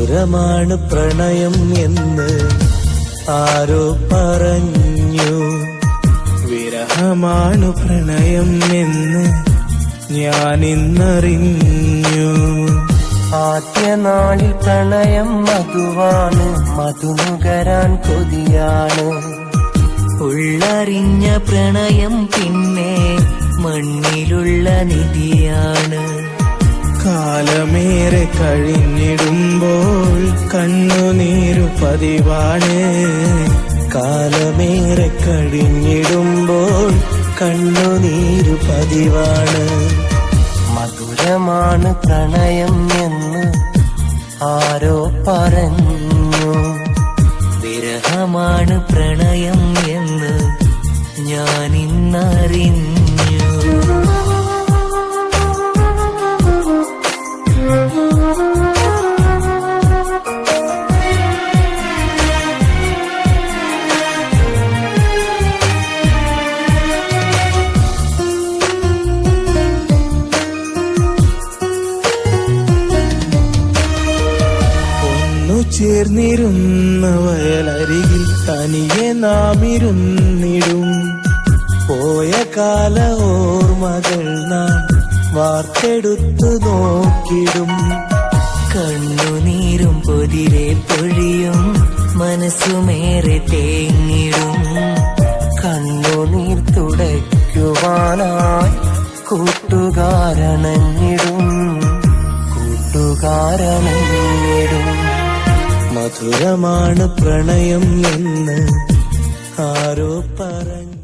മധുരമാണ് പ്രണയം എന്ന് ആരോ പറഞ്ഞു. വിരഹമാണ് പ്രണയം എന്ന് ഞാൻ ഇന്നറിഞ്ഞു ആദ്യ നാളിൽ പ്രണയം മധുവാണ് മധുനുകരാൻ കൊതിയാണ്. ഉള്ളറിഞ്ഞ പ്രണയം പിന്നെ മണ്ണിലുള്ള നിധിയാണ്. കാലമേറെ കഴിഞ്ഞിടുമ്പോൾ കണ്ണുനീരു പതിവാണ് കാലമേറെ കഴിഞ്ഞിടുമ്പോൾ കണ്ണുനീരു പതിവാണ് മധുരമാണ് പ്രണയം എന്ന് ആരോ പറഞ്ഞു. വിരഹമാണ് പ്രണയം എന്ന് ഞാൻ ഇന്നറിഞ്ഞു ചേർന്നിരുന്ന വയലരികിൽ തനിയെ നാം ഇരുന്നിടും പോയ കാല ഓർമ്മകൾ നാം വാർത്തെടുത്തു നോക്കിടും. കണ്ണുനീരും പൊതിരെ പൊഴിയും മനസ്സുമേറെ തേങ്ങിടും. കണ്ണുനീർ തുടയ്ക്കുവാനായി കൂട്ടുകാരണഞ്ഞിടും കൂട്ടുകാരണഞ്ഞിടും മധുരമാണ് പ്രണയം എന്ന് ആരോ പറഞ്ഞു